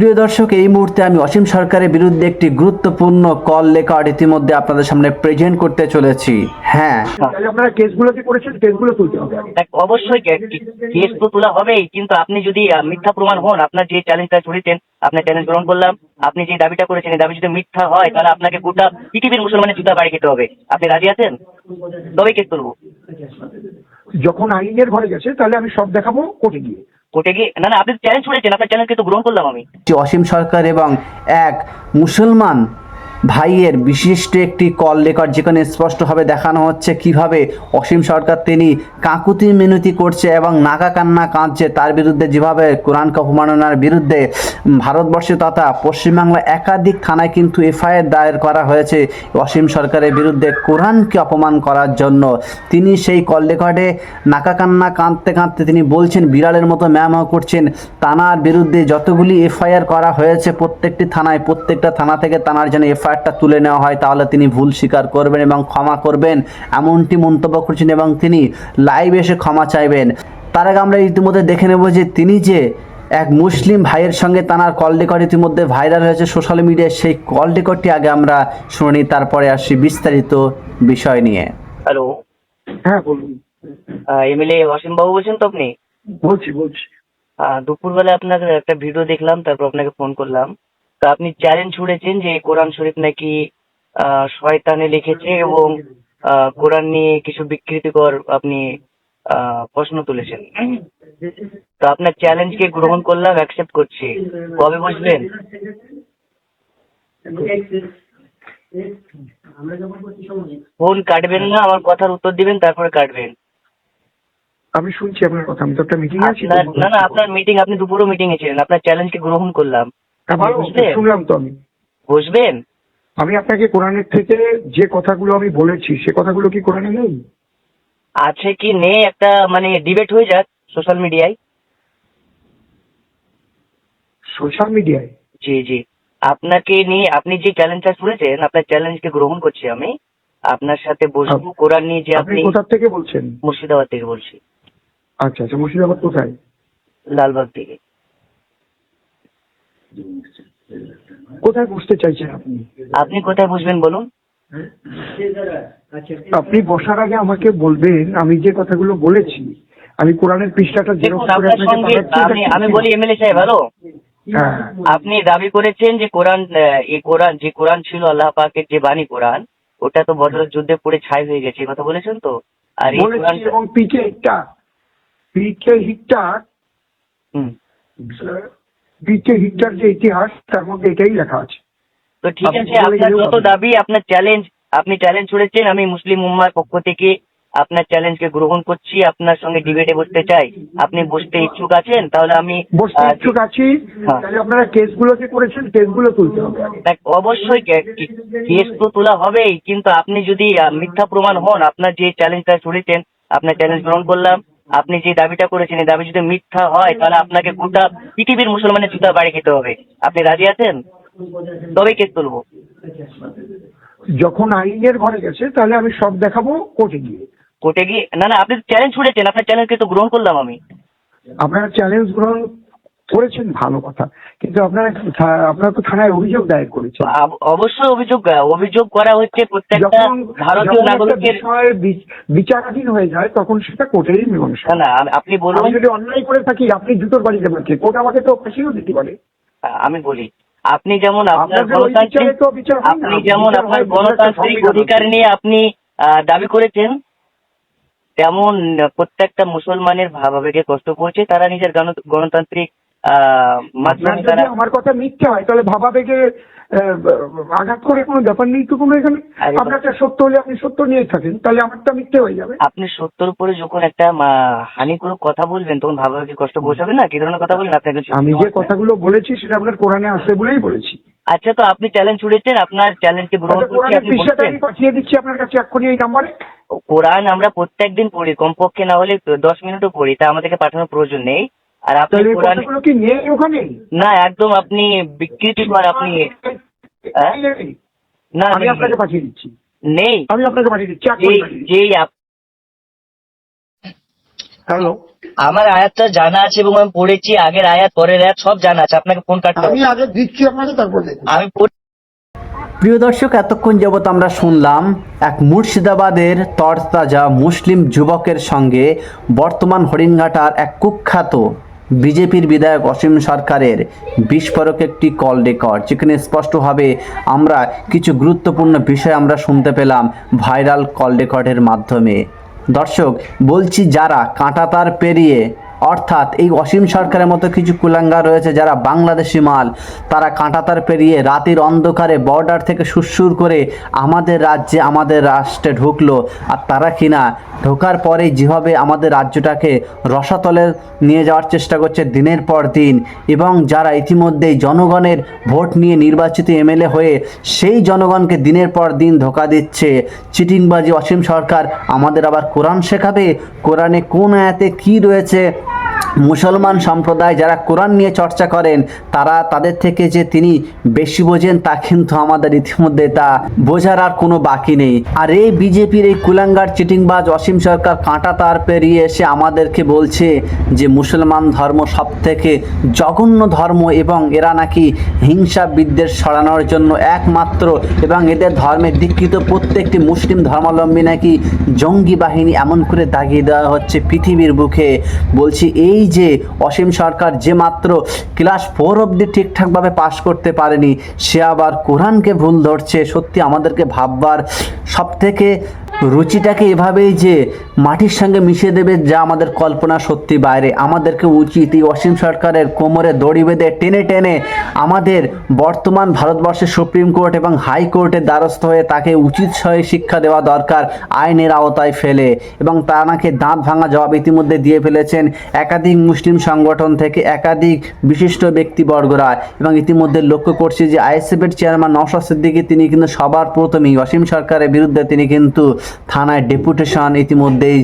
প্রিয় দর্শক এই মুহূর্তে আমি অসীম সরকারের বিরুদ্ধে একটি গুরুত্বপূর্ণ কল রেকর্ড ইতিমধ্যে আপনাদের সামনে প্রেজেন্ট করতে চলেছি। হ্যাঁ। আপনারা কেসগুলো যে করেছেন? কেসগুলো তুলতে হবে। অবশ্যই কেস তো তোলা হবেই কিন্তু আপনি যদি মিথ্যা প্রমাণ হন আপনার যে চ্যালেঞ্জটা ছড়িয়েছেন আপনার চ্যালেঞ্জ গ্রহণ করলাম আপনি যে দাবিটা করেছেন এই দাবি যদি মিথ্যা হয় তাহলে আপনাকে গোটা পৃথিবীর মুসলমানের জুতা বাড়ি খেতে হবে। আপনি রাজি আছেন? তবেই কেস তুলবো। যখন আইনের ঘরে গেছে তাহলে আমি সব দেখাবো কোর্টে গিয়ে। গিয়ে না না, আপনি চ্যালেঞ্জ করেছেন, আপনার চ্যালেঞ্জ কিন্তু গ্রহণ করলাম আমি। অসীম সরকার এবং এক মুসলমান ভাইয়ের বিশিষ্ট একটি কল রেকর্ড যেখানে স্পষ্টভাবে দেখানো হচ্ছে কীভাবে অসীম সরকার তিনি কাকুতি মিনতি করছে এবং নাকা কান্না কাঁদছে। তার বিরুদ্ধে যেভাবে কোরআনকে অবমাননার বিরুদ্ধে ভারতবর্ষে তথা পশ্চিমবাংলা একাধিক থানায় কিন্তু এফআইআর দায়ের করা হয়েছে অসীম সরকারের বিরুদ্ধে কোরআনকে অপমান করার জন্য। তিনি সেই কল রেকর্ডে নাকা কান্না কাঁদতে কাঁদতে তিনি বলছেন, বিড়ালের মতো ম্যামও করছেন। তানার বিরুদ্ধে যতগুলি এফআইআর করা হয়েছে প্রত্যেকটি থানায়, প্রত্যেকটা থানা থেকে তানার যেন এফআইআরটা তুলে নেওয়া হয় তাহলে তিনি ভুল স্বীকার করবেন এবং ক্ষমা করবেন। এমনটি মন্তব্য করছেন এবং তিনি লাইভ এসে ক্ষমা চাইবেন। তার আগে আমরা ইতিমধ্যে দেখে নেব যে তিনি যে এক মুসলিম ভাইয়ের সঙ্গে তানার কল রেকর্ড ইতিমধ্যে ভাইরাল হয়েছে সোশ্যাল মিডিয়ায় সেই কল রেকর্ডটি আগে আমরা শুনি তারপরে আসি বিস্তারিত বিষয় নিয়ে। হ্যালো হ্যাঁ বলুন। এমএলএ অসীম বাবু বলছেন তো আপনি? বলছি বলছি। দুপুরবেলা আপনার একটা ভিডিও দেখলাম তারপর আপনাকে ফোন করলাম। তো আপনি চ্যালেঞ্জ ছুড়েছেন যে কোরআন শরীফ নাকি আহ, শয়তানে লিখেছে এবং কোরআন নিয়ে কিছু বিকৃতিকর আপনি প্রশ্ন তুলেছেন। তো আপনার চ্যালেঞ্জকে গ্রহণ করলাম অ্যাকসেপ্ট করছি। কবে বসবেন? ফোন কাটবেন না আমার কথার উত্তর দিবেন তারপরে কাটবেন। আমি শুনছি আপনার কথা আমি তো একটা মিটিং আছি না না আপনার মিটিং আপনি দুপুরও মিটিং এ ছিলেন আপনার চ্যালেঞ্জকে গ্রহণ করলাম? শুনলাম তো আমি। বসবেন আমি আপনাকে কোরআনের থেকে যে কথাগুলো আমি বলেছি সে কথাগুলো কি কোরআনে নেই? আছে কি নেই? একটা মানে ডিবেট হয়ে যাক সোশ্যাল মিডিয়ায় সোশ্যাল মিডিয়ায় জি জি। আপনাকে নিয়ে আপনি যে চ্যালেঞ্জটা শুনেছেন আপনার চ্যালেঞ্জকে গ্রহণ করছি আমি। আপনার সাথে বসবো কোরআন নিয়ে যে আপনি আপনি কোথা থেকে বলছেন? মুর্শিদাবাদ থেকে বলছি। আচ্ছা আচ্ছা মুর্শিদাবাদ কোথায়? লালবাগ থেকে। কোথায় বসতে চাইছেন আপনি? আপনি কোথায় বসবেন বলুন? আপনি বসার আগে আমাকে বলবেন আমি যে কথাগুলো বলেছি আমি কোরআনের পৃষ্ঠাটা দেখুন জেরক্স করে আপনাকে আমি আমি বলি এমএলএ সাহেব হ্যালো হ্যাঁ। আপনি দাবি করেছেন যে কোরআন এই কোরআন যে কোরআন ছিল আল্লাহ পাকের যে বাণী কোরআন ওটা তো বদরের যুদ্ধে পড়ে ছাই হয়ে গেছে কথা বলেছেন তো? আর এবং পিকে হিটটা পিকে হিটটা হুম। পিকে হিটটার যে ইতিহাস তার মধ্যে এটাই লেখা আছে। তো ঠিক আছে আপনার যত দাবি আপনার চ্যালেঞ্জ আপনি চ্যালেঞ্জ ছুড়েছেন আমি মুসলিম উম্মার পক্ষ থেকে আপনার চ্যালেঞ্জকে গ্রহণ করছি আপনার সঙ্গে ডিবেটে বসতে চাই। আপনি বসতে ইচ্ছুক আছেন তাহলে আমি বসতে ইচ্ছুক আছি হ্যাঁ। তাহলে আপনারা কেসগুলো যে করেছেন কেসগুলো তুলতে হবে। দেখ, অবশ্যই কেস তো তোলা হবেই কিন্তু আপনি যদি মিথ্যা প্রমাণ হন আপনার যে চ্যালেঞ্জটা ছুড়েছেন আপনার চ্যালেঞ্জ গ্রহণ করলাম আপনি যে দাবিটা করেছেন এই দাবি যদি মিথ্যা হয় তাহলে আপনাকে গোটা পৃথিবীর মুসলমানের জুতা বাড়ি খেতে হবে। আপনি রাজি আছেন? তবেই কেস তুলবো। যখন আইনের ঘরে গেছে তাহলে আমি সব দেখাবো কোর্টে গিয়ে। কোর্টে গিয়ে না না আপনি চ্যালেঞ্জ ছুড়েছেন আপনার চ্যালেঞ্জকে তো গ্রহণ করলাম আমি। আপনার চ্যালেঞ্জ গ্রহণ করেছেন ভালো কথা। কিন্তু আপনারা আপনারা তো থানায় অভিযোগ দায়ের করেছেন। অবশ্যই অভিযোগ অভিযোগ করা হচ্ছে প্রত্যেকটা ভারতীয় নাগরিকের বিচারাধীন হয়ে যায় তখন সেটা কোর্টেরই মীমাংসা। না আপনি বলুন। আমি যদি অন্যায় করে থাকি আপনি জুতোর বাড়ি দেবেন কি কোর্ট আমাকে তো ফাঁসিও দিতে পারে। আমি বলি আপনি যেমন আপনার গণতান্ত্রিক। আপনি যেমন আপনার গণতান্ত্রিক অধিকার নিয়ে আপনি দাবি করেছেন তেমন প্রত্যেকটা মুসলমানের ভাবাবেগে কষ্ট পড়ছে তারা নিজের গণতান্ত্রিক যদি আমার কথা মিথ্যে হয় তাহলে ভাবা বেগে আহ, আঘাত করে কোনো ব্যাপার নেই তো কোনো এখানে আপনারটা সত্য হলে আপনি সত্য নিয়ে থাকেন তাহলে আমারটা মিথ্যে হয়ে যাবে। আপনি সত্যর উপরে যখন একটা হানিকর কথা বলবেন তখন ভাবাবেগে কষ্ট পৌঁছাবে না? কি ধরনের কথা বলবেন আপনাকে আমি যে কথাগুলো বলেছি সেটা আপনার কোরআনে আছে বলেই বলেছি। আচ্ছা তো আপনি চ্যালেঞ্জ ছুড়েছেন আপনার চ্যালেঞ্জকে গ্রহণ করছি আপনি পাঠিয়ে দিচ্ছি আপনার কাছে এক্ষুনি এই নাম্বারে কোরআন আমরা প্রত্যেকদিন পড়ি কমপক্ষে না হলে দশ মিনিটও পড়ি তা আমাদেরকে পাঠানোর প্রয়োজন নেই। আর আপনি কোরআন কথাগুলো কি নেই ওখানে? না একদম আপনি বিকৃতি কর আপনি হ্যাঁ? না আমি আপনাকে পাঠিয়ে দিচ্ছি। নেই। আমি আপনাকে পাঠিয়ে দিচ্ছি যেই হ্যালো? আমার আয়াতটা জানা আছে এবং আমি পড়েছি আগের আয়াত পরের আয়াত সব জানা আছে। আপনাকে ফোন কাটতে হবে। আমি আগে দিচ্ছি আপনাকে তারপর আমি প্রিয় দর্শক এতক্ষণ যাবৎ আমরা শুনলাম এক মুর্শিদাবাদের তরতাজা মুসলিম যুবকের সঙ্গে বর্তমান হরিণঘাটার এক কুখ্যাত বিজেপির বিধায়ক অসীম সরকারের বিস্ফোরক একটি কল রেকর্ড, যেখানে স্পষ্টভাবে আমরা কিছু গুরুত্বপূর্ণ বিষয় আমরা শুনতে পেলাম ভাইরাল কল রেকর্ডের মাধ্যমে। দর্শক, বলছি যারা কাঁটাতার পেরিয়ে অর্থাৎ এই অসীম সরকারের মতো কিছু কুলাঙ্গা রয়েছে যারা বাংলাদেশি মাল। তারা কাঁটাতার পেরিয়ে রাতের অন্ধকারে বর্ডার থেকে সুরসুর করে আমাদের রাজ্যে, আমাদের রাষ্ট্রে ঢুকলো। আর তারা কিনা ঢোকার পরে যেভাবে আমাদের রাজ্যটাকে রসাতলে নিয়ে যাওয়ার চেষ্টা করছে দিনের পর দিন, এবং যারা ইতিমধ্যেই জনগণের ভোট নিয়ে নির্বাচিত এমএলএ হয়ে সেই জনগণকে দিনের পর দিন ধোকা দিচ্ছে। চিটিংবাজি অসীম সরকার আমাদের আবার কোরআন শেখাবে? কোরআনে কোন আয়াতে কি রয়েছে? মুসলমান সম্প্রদায় যারা কোরআন নিয়ে চর্চা করেন, তারা তাদের থেকে যে তিনি বেশি বোঝেন, তা কিন্তু আমাদের ইতিমধ্যে তা বোঝার আর কোনো বাকি নেই। আর এই বিজেপির এই কুলাঙ্গার, চিটিংবাজ অসীম সরকার কাঁটা তার পেরিয়ে এসে আমাদেরকে বলছে যে, মুসলমান ধর্ম সব থেকে জঘন্য ধর্ম এবং এরা নাকি হিংসা বিদ্বেষ ছড়ানোর জন্য একমাত্র এবং এদের ধর্মে দীক্ষিত প্রত্যেকটি মুসলিম ধর্মাবলম্বী নাকি জঙ্গি বাহিনী এমন করে দাগিয়ে দেওয়া হচ্ছে পৃথিবীর বুকে। বলছি, এই যে অসীম সরকার যে মাত্র ক্লাস ফোর অব্দি ঠিকঠাকভাবে পাশ করতে পারেনি, সে আবার কোরআনকে ভুল ধরছে, সত্যি আমাদেরকে ভাববার সব থেকে রুচিটাকে এভাবেই যে মাটির সঙ্গে মিশিয়ে দেবে, যা আমাদের কল্পনা সত্যি বাইরে। আমাদেরকে উচিত এই অসীম সরকারের কোমরে দড়ি বেঁধে টেনে টেনে আমাদের বর্তমান ভারতবর্ষের সুপ্রিম কোর্ট এবং হাইকোর্টের দ্বারস্থ হয়ে তাকে উচিত সয়ে শিক্ষা দেওয়া দরকার আইনের আওতায় ফেলে এবং তাকে দাঁত ভাঙা জবাব ইতিমধ্যে দিয়ে ফেলেছেন একাধিক মুসলিম সংগঠন থেকে একাধিক বিশিষ্ট ব্যক্তিবর্গরা এবং ইতিমধ্যে লক্ষ্য করছি যে আইএসএফের চেয়ারম্যান নওশাদ সিদ্দিকী, তিনি কিন্তু সবার প্রথমেই অসীম সরকারের বিরুদ্ধে তিনি কিন্তু থানায় ডেপুটেশন ইতিমধ্যেই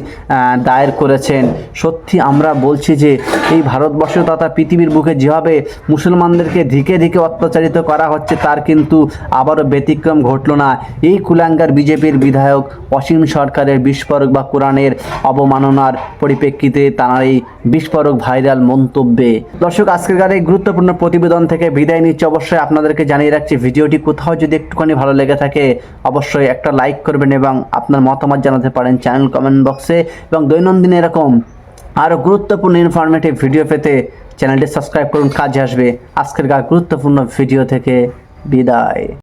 দায়ের করেছেন। সত্যি আমরা বলছি যে, এই ভারতবর্ষ তথা পৃথিবীর বুকে যেভাবে মুসলমানদেরকে ধিকে ধিকে অত্যাচারিত করা হচ্ছে, তার কিন্তু আবারও ব্যতিক্রম ঘটল না। এই কুলাঙ্গার বিজেপির বিধায়ক অসীম সরকারের বিস্ফোরক বা কোরআনের অবমাননার পরিপ্রেক্ষিতে তাঁর এই বিস্ফোরক ভাইরাল মন্তব্যে। দর্শক, আজকের এই গুরুত্বপূর্ণ প্রতিবেদন থেকে বিদায় নিচ্ছে। অবশ্যই আপনাদেরকে জানিয়ে রাখছি, ভিডিওটি কোথাও যদি একটুখানি ভালো লেগে থাকে, অবশ্যই একটা লাইক করবেন এবং আপনার মতামত জানাতে পারেন চ্যানেল কমেন্ট বক্সে এবং দৈনন্দিন এরকম আরও গুরুত্বপূর্ণ ইনফরমেটিভ ভিডিও পেতে চ্যানেলটি সাবস্ক্রাইব করুন, কাজে আসবে। আজকের গা গুরুত্বপূর্ণ ভিডিও থেকে বিদায়।